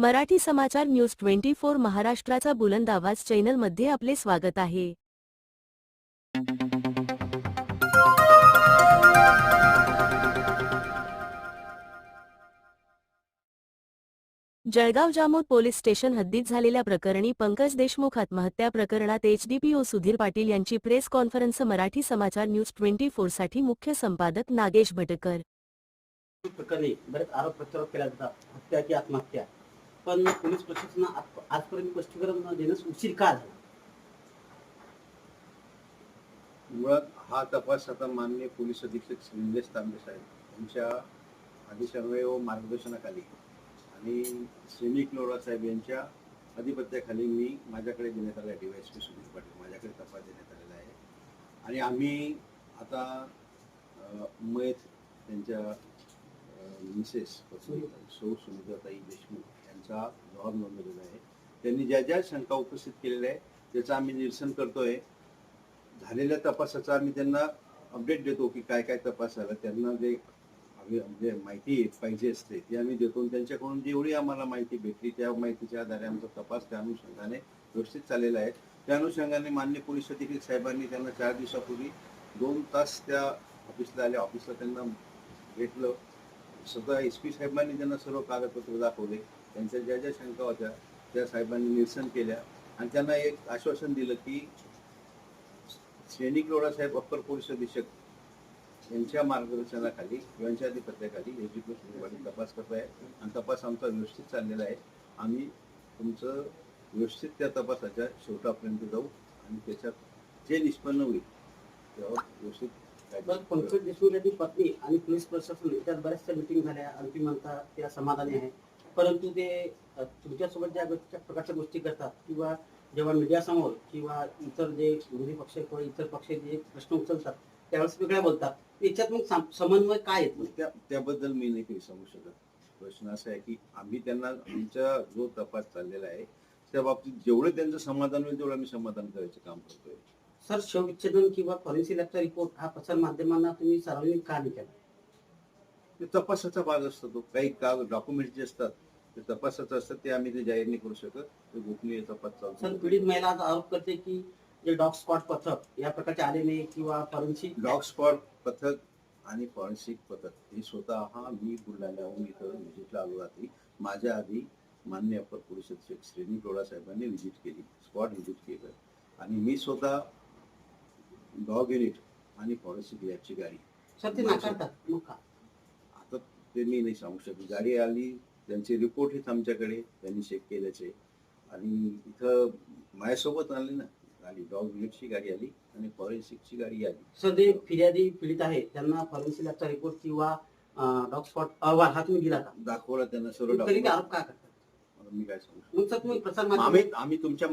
Marathi Samachar news twenty four महाराष्ट्राचा बुलंद आवाज चॅनलमध्ये आपले स्वागत आहे. जळगाव जामोद पोलीस स्टेशन हद्दीत झालेल्या प्रकरणी पंकज देशमुख आत्महत्या प्रकरणात एचडीपीओ सुधीर पाटील यांची press conference Marathi Samachar news twenty साठी मुख्य संपादक नागेश भटकर. प्रकरणी बरेच आरोप प्रत्यारोप केला जातात हत्या की आत्महत्या? पण पोलीस प्रशासन आज- आजपर्यंत स्पष्टीकरण देण्यास उशीर का झाला? मुळात हा तपास आता माननीय पोलीस अधीक्षक श्री निलेश तांबे साहेब यांच्या आदेशान्वये व मार्गदर्शनाखाली आणि सैनिक लोरा साहेब यांच्या अधिपत्याखाली मी माझ्याकडे देण्यात आला D Y S P Sudhir Patil माझ्याकडे तपास देण्यात आलेला आहे. आणि आम्ही आता मयत त्यांच्या मिसेस सौ सुनिताताई देशमुख यांचा जवाब नोंदवलेला आहे. त्यांनी ज्या ज्या शंका उपस्थित केलेल्या आहे त्याचं आम्ही निरसन करतोय. झालेल्या तपासाचा आम्ही त्यांना अपडेट देतो की काय काय तपास झाला. त्यांना जे आम्ही म्हणजे माहिती पाहिजे असते ती आम्ही देतो त्यांच्याकडून जेवढी आम्हाला माहिती भेटली त्या माहितीच्या आधारे आमचा तपास त्या अनुषंगाने व्यवस्थित चाललेला आहे. त्या अनुषंगाने मान्य पोलीस अधिकारी साहेबांनी त्यांना चार दिवसापूर्वी दोन तास त्या ऑफिसला आल्या. ऑफिसला त्यांना भेटलं. स्वतः एस पी साहेबांनी त्यांना सर्व कागदपत्र दाखवले. त्यांच्या ज्या ज्या शंका होत्या त्या साहेबांनी निरसन केल्या. आणि त्यांना एक आश्वासन दिलं की सैनिक रोडा साहेब अप्पर पोलीस अधीक्षक यांच्या मार्गदर्शनाखाली यांच्या अधिपत्याखाली एज्युकेशन तपास करत आहे आणि तपास आमचा व्यवस्थित चाललेला आहे. आम्ही तुमचं व्यवस्थित त्या तपासाच्या शेवटापर्यंत जाऊ आणि त्याच्यात जे निष्पन्न होईल त्यावर व्यवस्थित पंकज देशमुख यांची पत्नी आणि पोलीस प्रशासन याच्यात बऱ्याचशा मिटिंग झाल्या. अंतिम त्या समाधानी आहे. परंतु ते तुमच्यासोबत ज्या प्रकारच्या गोष्टी करतात किंवा जेव्हा मीडियासमोर किंवा इतर जे विरोधी पक्ष किंवा इतर पक्ष जे प्रश्न उचलतात त्यावेळेस वेगळ्या बोलतात याच्यात मग साम- समन्वय काय येत? त्या त्याबद्दल मी नाही काही सांगू शकत. प्रश्न असा आहे की आम्ही त्यांना आमचा जो तपास चाललेला आहे त्या बाबतीत जेवढं त्यांचं समाधान होईल तेवढं आम्ही समाधान करायचं काम करतोय. सर शवविच्छेदन किंवा फॉरेन्सिक लॅबचा रिपोर्ट हा प्रसार माध्यमांना तुम्ही सार्वजनिक का नाही केला? ते तपासाचा भाग असतो. तो काही का डॉक्युमेंट जे असतात ते तपासाचं असतात ते आम्ही ते जाहीर नाही करू शकत. ते गोपनीय तपास सर चालतो पीडित महिला आज आरोप करते की जे डॉग स्पॉट पथक या प्रकारचे आले नाही किंवा फॉरेन्सिक डॉग स्पॉट पथक आणि फॉरेन्सिक पथक हे स्वतः हा मी बुलढाण्याहून इथं व्हिजिटला आलो रात्री माझ्या आधी मान्य अप्पर पोलीस अधीक्षक श्रेणी टोळा साहेबांनी व्हिजिट केली स्पॉट व्हिजिट केलं. आणि मी स्वतः डॉग युनिट आणि फॉरेन्सिक लॅबची गाडी सर ते नाकारतात मग का? ते मी नाही सांगू शकत. गाडी आली त्यांचे रिपोर्ट आहेत आमच्याकडे त्यांनी चेक केल्याचे. आणि इथं माझ्यासोबत आली ना गाडी डॉग युनिटची गाडी आली आणि फॉरेन्सिकची गाडी आली. सर जे फिर्यादी पीडित आहे त्यांना फॉरेन्सिक लॅबचा रिपोर्ट किंवा डॉग स्पॉट अहवाल हा तुम्ही दिला का? दाखवला त्यांना सर्व तरी ते document. आरोप का करतात मी काय सांगू मग सर तुम्ही प्रसार आम्ही तुमच्या